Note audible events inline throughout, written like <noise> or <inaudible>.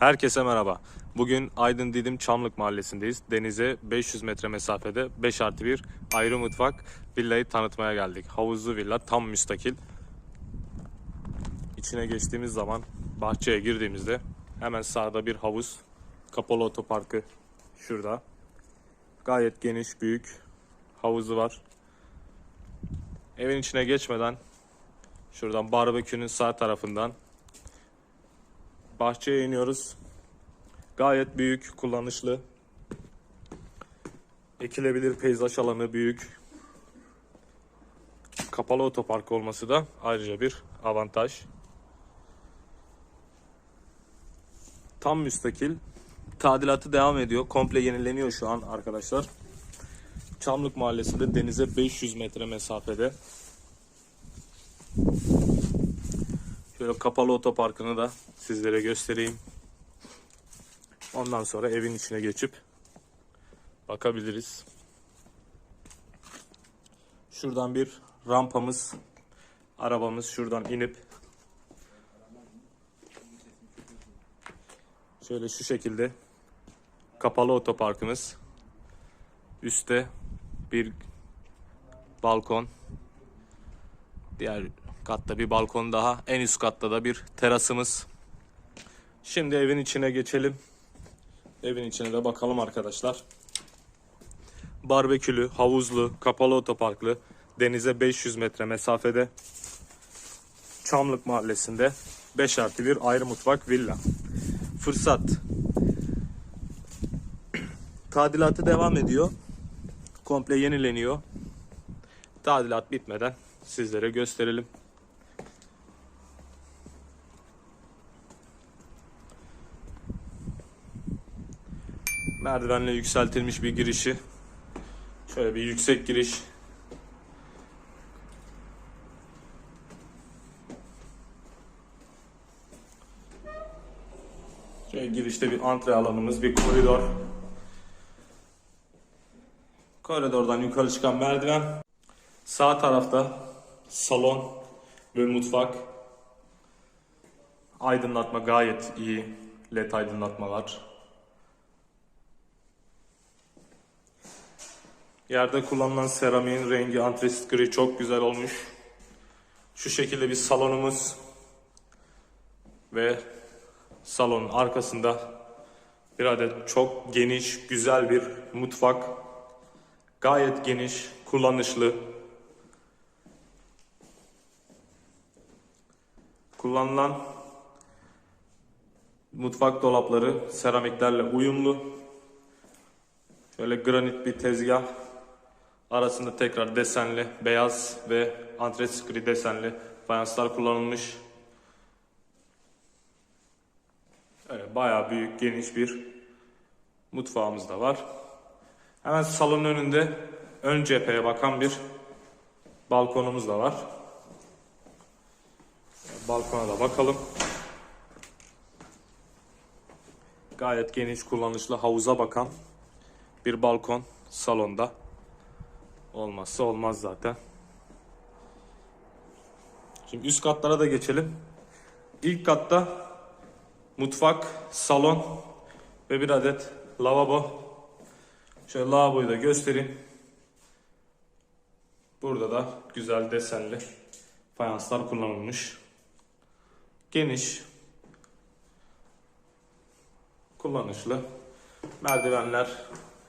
Herkese merhaba. Bugün Aydın Didim Çamlık Mahallesi'ndeyiz. Denize 500 metre mesafede 5 artı 1 ayrı mutfak villayı tanıtmaya geldik. Havuzlu villa tam müstakil. İçine geçtiğimiz zaman bahçeye girdiğimizde hemen sağda bir havuz. Kapalı otoparkı şurada. Gayet geniş, büyük havuzu var. Evin içine geçmeden şuradan barbekünün sağ tarafından bahçeye iniyoruz. Gayet büyük, kullanışlı. Ekilebilir peyzaj alanı büyük. Kapalı otopark olması da ayrıca bir avantaj. Tam müstakil. Tadilatı devam ediyor. Komple yenileniyor şu an arkadaşlar. Çamlık Mahallesi'nde denize 500 metre mesafede. Şöyle kapalı otoparkını da sizlere göstereyim. Ondan sonra evin içine geçip bakabiliriz. Şuradan bir rampamız, arabamız şuradan inip şöyle şu şekilde kapalı otoparkımız. Üste bir balkon. Diğer katta bir balkon daha. En üst katta da bir terasımız. Şimdi evin içine geçelim. Evin içine de bakalım arkadaşlar. Barbekülü, havuzlu, kapalı otoparklı, denize 500 metre mesafede. Çamlık Mahallesi'nde 5 artı 1 ayrı mutfak villa. Fırsat. <clears throat> Tadilatı devam ediyor. Komple yenileniyor. Tadilat bitmeden sizlere gösterelim. Merdivenle yükseltilmiş bir girişi. Şöyle bir yüksek giriş. Şöyle girişte bir antre alanımız, bir koridor. Koridordan yukarı çıkan merdiven. Sağ tarafta salon ve mutfak. Aydınlatma gayet iyi. LED aydınlatma Yerde kullanılan seramiğin rengi antresit gri çok güzel olmuş. Şu şekilde bir salonumuz ve salonun arkasında bir adet çok geniş, güzel bir mutfak. Gayet geniş, kullanışlı. Kullanılan mutfak dolapları seramiklerle uyumlu. Şöyle granit bir tezgah. Arasında tekrar desenli, beyaz ve antresit gri desenli fayanslar kullanılmış. Evet, bayağı büyük, geniş bir mutfağımız da var. Hemen salonun önünde ön cepheye bakan bir balkonumuz da var. Balkona da bakalım. Gayet geniş, kullanışlı, havuza bakan bir balkon salonda. Olmazsa olmaz zaten. Şimdi üst katlara da geçelim. İlk katta mutfak, salon ve bir adet lavabo. Şöyle lavaboyu da göstereyim. Burada da güzel desenli fayanslar kullanılmış. Geniş, kullanışlı. Merdivenler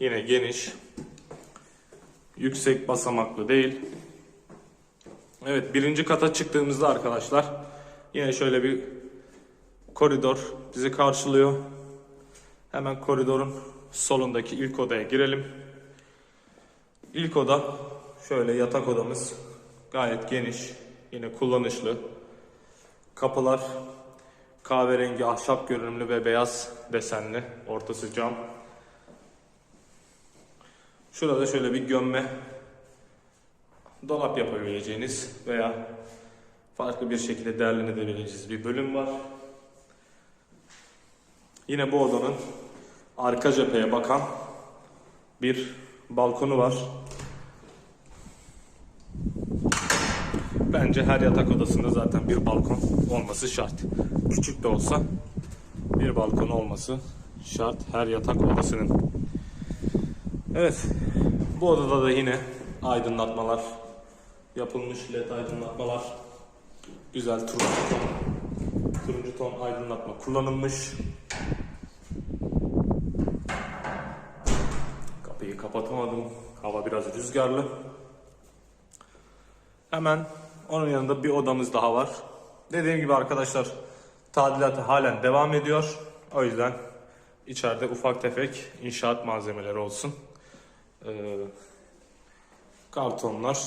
yine geniş. Yüksek basamaklı değil. Evet birinci kata çıktığımızda arkadaşlar yine şöyle bir koridor bizi karşılıyor. Hemen koridorun solundaki ilk odaya girelim. İlk oda şöyle yatak odamız gayet geniş yine kullanışlı. Kapılar kahverengi ahşap görünümlü ve beyaz desenli ortası cam. Şurada şöyle bir gömme dolap yapabileceğiniz veya farklı bir şekilde değerlendirebileceğiniz bir bölüm var. Yine bu odanın arka cepheye bakan bir balkonu var. Bence her yatak odasında zaten bir balkon olması şart. Küçük de olsa bir balkon olması şart her yatak odasının. Evet. Bu odada da yine aydınlatmalar yapılmış led aydınlatmalar. Güzel turuncu ton. Turuncu ton aydınlatma kullanılmış. Kapıyı kapatamadım. Hava biraz rüzgarlı. Hemen onun yanında bir odamız daha var. Dediğim gibi arkadaşlar tadilatı halen devam ediyor. O yüzden içeride ufak tefek inşaat malzemeleri olsun. Ee, kartonlar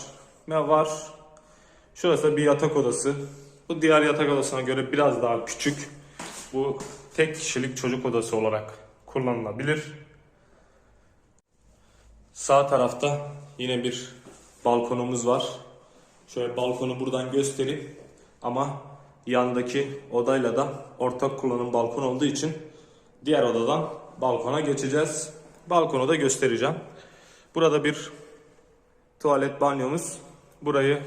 var. Şurası bir yatak odası. Bu diğer yatak odasına göre biraz daha küçük. Bu tek kişilik çocuk odası olarak kullanılabilir. Sağ tarafta yine bir balkonumuz var. Şöyle balkonu buradan göstereyim. Ama yandaki odayla da ortak kullanım balkon olduğu için diğer odadan balkona geçeceğiz. Balkonu da göstereceğim. Burada bir tuvalet banyomuz. Burayı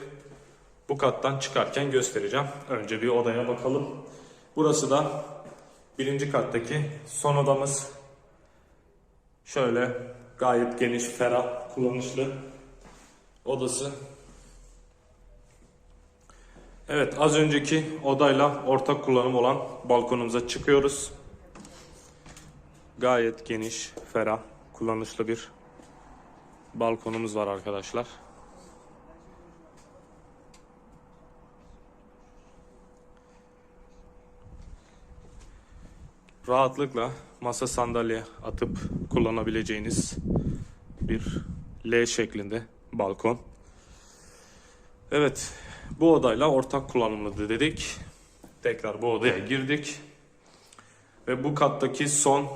bu kattan çıkarken göstereceğim. Önce bir odaya bakalım. Burası da birinci kattaki son odamız. Şöyle gayet geniş, ferah, kullanışlı odası. Evet az önceki odayla ortak kullanım olan balkonumuza çıkıyoruz. Gayet geniş, ferah, kullanışlı bir balkonumuz var arkadaşlar. Rahatlıkla masa sandalye atıp kullanabileceğiniz bir L şeklinde balkon. Evet, bu odayla ortak kullanımlıdır dedik. Tekrar bu odaya girdik. Ve bu kattaki son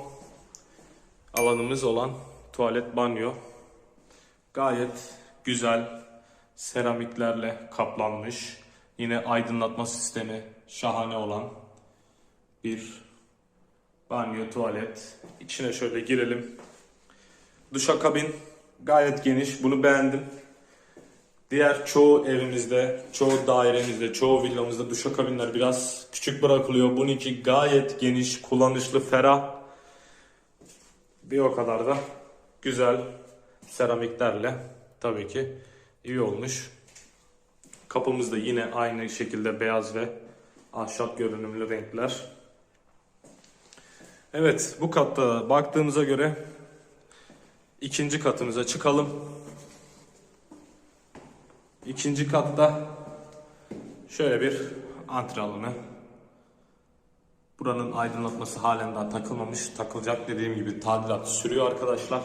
alanımız olan tuvalet banyo gayet güzel seramiklerle kaplanmış. Yine aydınlatma sistemi şahane olan bir banyo tuvalet. İçine şöyle girelim. Duşakabin gayet geniş. Bunu beğendim. Diğer çoğu evimizde, çoğu dairemizde, çoğu villamızda duşakabinler biraz küçük bırakılıyor. Bununki gayet geniş, kullanışlı, ferah. Bir o kadar da güzel seramiklerle tabii ki iyi olmuş. Kapımız da yine aynı şekilde beyaz ve ahşap görünümlü renkler. Evet bu katta baktığımıza göre ikinci katımıza çıkalım. İkinci katta şöyle bir antre alanı. Buranın aydınlatması halen daha takılmamış. Takılacak dediğim gibi tadilat sürüyor arkadaşlar.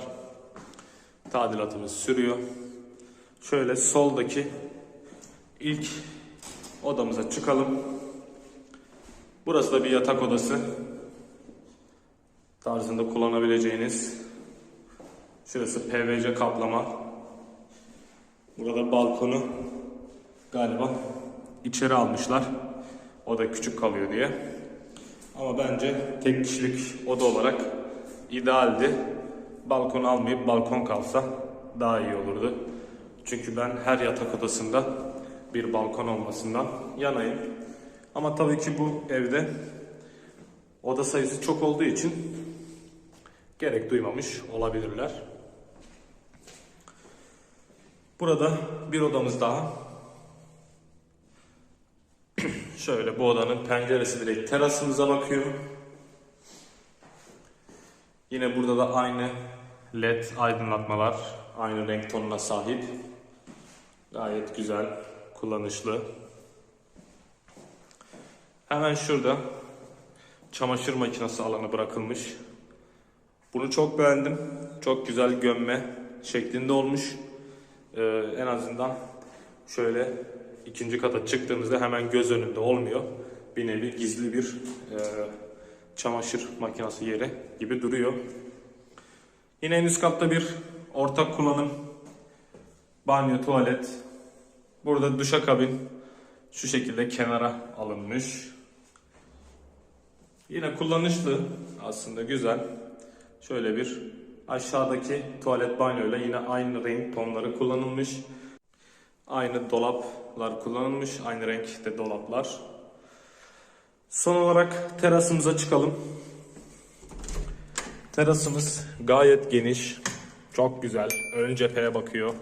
Tadilatımız sürüyor. Şöyle soldaki ilk odamıza çıkalım. Burası da bir yatak odası tarzında kullanabileceğiniz. Şurası PVC kaplama. Burada balkonu galiba içeri almışlar. O da küçük kalıyor diye. Ama bence tek kişilik oda olarak idealdi. Balkon almayıp balkon kalsa daha iyi olurdu. Çünkü ben her yatak odasında bir balkon olmasından yanayım. Ama tabii ki bu evde oda sayısı çok olduğu için gerek duymamış olabilirler. Burada bir odamız daha. <clears throat> Şöyle bu odanın penceresi direkt terasımıza bakıyor. Yine burada da aynı led aydınlatmalar, aynı renk tonuna sahip. Gayet güzel, kullanışlı. Hemen şurada çamaşır makinesi alanı bırakılmış. Bunu çok beğendim. Çok güzel gömme şeklinde olmuş. Ee, en azından şöyle ikinci kata çıktığımızda hemen göz önünde olmuyor. Bir nevi gizli bir e, çamaşır makinesi yeri gibi duruyor. Yine en üst katta bir ortak kullanım banyo, tuvalet. Burada duşakabin şu şekilde kenara alınmış. Yine kullanışlı aslında güzel. Şöyle bir aşağıdaki tuvalet banyoyla yine aynı renk tonları kullanılmış. Aynı dolaplar kullanılmış. Aynı renkte dolaplar. Son olarak terasımıza çıkalım. Terasımız gayet geniş. Çok güzel. Ön cepheye bakıyor.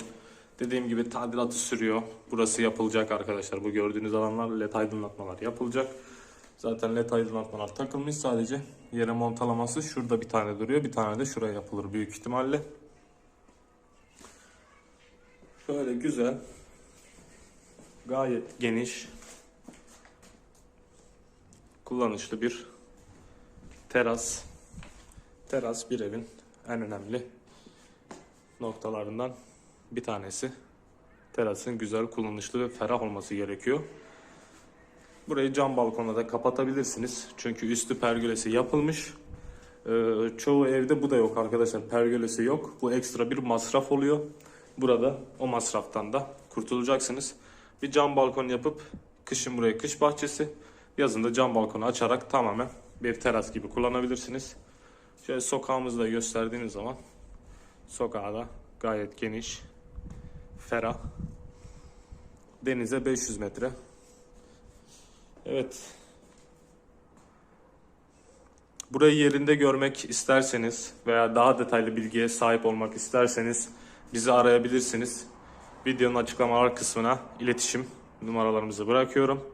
Dediğim gibi tadilatı sürüyor. Burası yapılacak arkadaşlar. Bu gördüğünüz alanlar led aydınlatmalar yapılacak. Zaten led aydınlatmalar takılmış sadece. Yere montalaması şurada bir tane duruyor. Bir tane de şuraya yapılır büyük ihtimalle. Şöyle güzel. Gayet geniş. Kullanışlı bir teras. Teras bir evin en önemli noktalarından bir tanesi. Terasın güzel, kullanışlı ve ferah olması gerekiyor. Burayı cam balkonla da kapatabilirsiniz. Çünkü üstü pergolesi yapılmış. Ee, çoğu evde bu da yok arkadaşlar. Pergolesi yok. Bu ekstra bir masraf oluyor. Burada o masraftan da kurtulacaksınız. Bir cam balkon yapıp kışın buraya kış bahçesi, yazın da cam balkonu açarak tamamen bir teras gibi kullanabilirsiniz. Şöyle sokağımızı da gösterdiğiniz zaman sokağı da gayet geniş, ferah. Denize 500 metre. Evet. Burayı yerinde görmek isterseniz veya daha detaylı bilgiye sahip olmak isterseniz bizi arayabilirsiniz. Videonun açıklamalar kısmına iletişim numaralarımızı bırakıyorum.